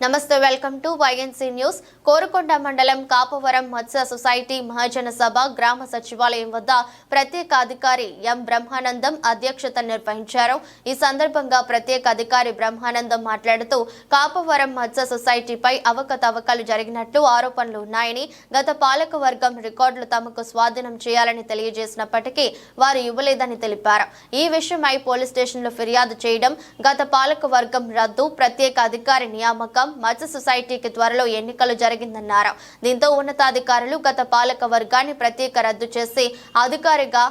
నమస్తే welcome to YNC news Korukonda మండలం కాపవరం మత్స్య సొసైటీ మహాజన సభ గ్రామ సచివాలయం వద్ద ప్రత్యేక అధికారి ఎం బ్రహ్మానందం అధ్యక్షత నిర్వహించారు. ఈ సందర్భంగా ప్రత్యేక అధికారి బ్రహ్మానందం మాట్లాడుతూ కాపవరం మత్స్య సొసైటీపై అవకతవకలు జరిగినట్లు ఆరోపణలు ఉన్నాయని గత పాలక వర్గం రికార్డులు తమకు స్వాధీనం చేయాలని తెలియజేసినప్పటికీ వారు ఇవ్వలేదని తెలిపారు. ఈ విషయమై పోలీస్ స్టేషన్లో ఫిర్యాదు చేయడం గత పాలక వర్గం రద్దు ప్రత్యేక అధికారి నియామకం మత్స్య సొసైటీకి త్వరలో ఎన్నికలు జరిగిందన్నారు. దీంతో ఉన్నతాధికారులు గత పాలక వర్గాన్ని ప్రత్యేక రద్దు చేసి అధికారిగా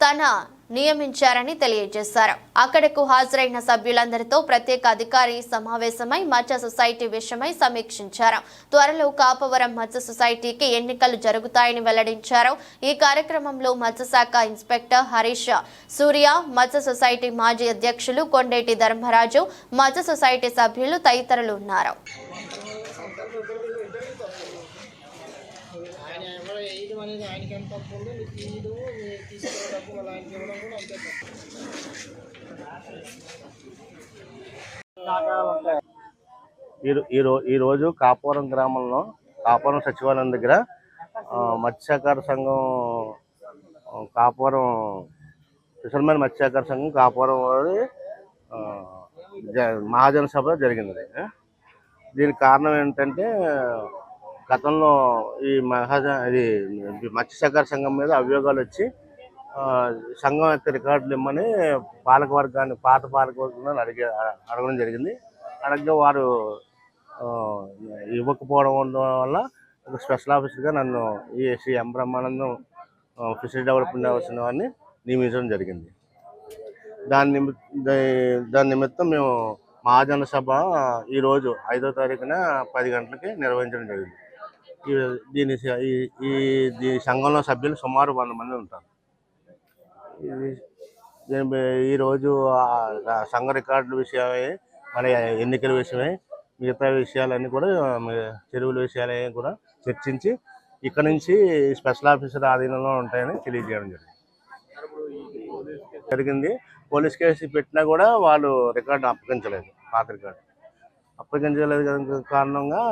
తన నియమించారని తెలియజేశారు. అక్కడకు హాజరైన సభ్యులందరితో ప్రత్యేక అధికారి సమావేశమై మత్స్య సొసైటీ విషయమై సమీక్షించారు. త్వరలో కాపవరం మత్స్య సొసైటీకి ఎన్నికలు జరుగుతాయని వెల్లడించారు. ఈ కార్యక్రమంలో మత్స్యశాఖ ఇన్స్పెక్టర్ హరీష్ సూర్య మత్స్య సొసైటీ మాజీ అధ్యక్షులు కొండేటి ధర్మరాజు మత్స్య సొసైటీ సభ్యులు తదితరులు ఉన్నారు. ఆయన ఎవరు వేయడం అనేది ఆయనకి ఎంత తప్పు ఉందో మీకు తీయడం మీరు తీసుకునే డబ్బు మళ్ళీ ఆయనకి ఇవ్వడం కూడా అంతే తప్పు ఈ రో- కాపురం గ్రామంలో కాపురం సచివాలయం దగ్గర మత్స్యకార సంఘం కాపురం ఫిషర్మెన్ మత్స్యకార సంఘం కాపురం వారి ఆ, మహాజన సభ జరిగింది. దీనికి కారణం ఏంటంటే గతంలో ఈ మహాజ ఇది మత్స్యకార సంఘం మీద అభియోగాలు వచ్చి సంఘం యొక్క రికార్డులు ఇమ్మని పాలకవర్గాన్ని పాత పాలకవర్గాన్ని అడిగే అడగడం జరిగింది. అడగగా వారు ఇవ్వకపోవడం వల్ల ఒక స్పెషల్ ఆఫీసర్గా నన్ను ఈ Shri M Brahmanandam fishery development అవసరం వారిని నియమించడం జరిగింది. దాని నిమి దాని నిమిత్తం మేము మహాజన సభ ఈరోజు ఐదో తారీఖున పది గంటలకి నిర్వహించడం జరిగింది. ఈ దీని ఈ దీని సంఘంలో సభ్యులు సుమారు వంద మంది ఉంటారు. ఇది ఈరోజు సంఘ రికార్డుల విషయమై మన ఎన్నికల విషయమై మిగతా విషయాలన్నీ కూడా చెరువుల విషయాలన్నీ కూడా చర్చించి ఇక్కడ నుంచి స్పెషల్ ఆఫీసర్ ఆధీనంలో ఉంటాయని తెలియజేయడం జరిగింది. జరిగింది. పోలీస్ కేసు పెట్టినా కూడా వాళ్ళు రికార్డు అప్పగించలేదు పాత రికార్డు. అప్పగించలేదు కారణంగా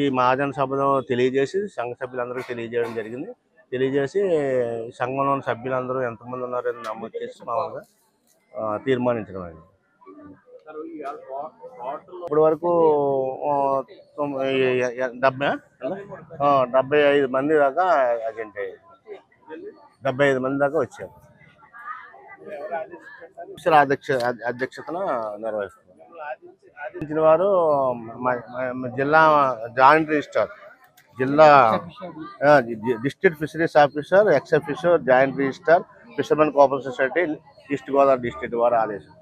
ఈ మహాజన సభలో తెలియజేసి సంఘ సభ్యులందరికీ తెలియజేయడం జరిగింది. తెలియజేసి సంఘంలోని సభ్యులందరూ ఎంతమంది ఉన్నారని నమోదు చేసి మామూలుగా తీర్మానించడం అయింది. ఇప్పటి వరకు డెబ్బై డెబ్బై ఐదు మంది దాకా అజెంట్ అయ్యారు. డెబ్బై ఐదు మంది దాకా వచ్చారు. అధ్యక్ష అధ్యక్షతన నిర్వహిస్తున్నారు. ఆదించిన వారు మ- జిల్లా జాయింట్ రిజిస్టార్ జిల్లా district fisheries officer ex officer joint registrar fishermen cooperative society east Godavari district వారు ఆదేశం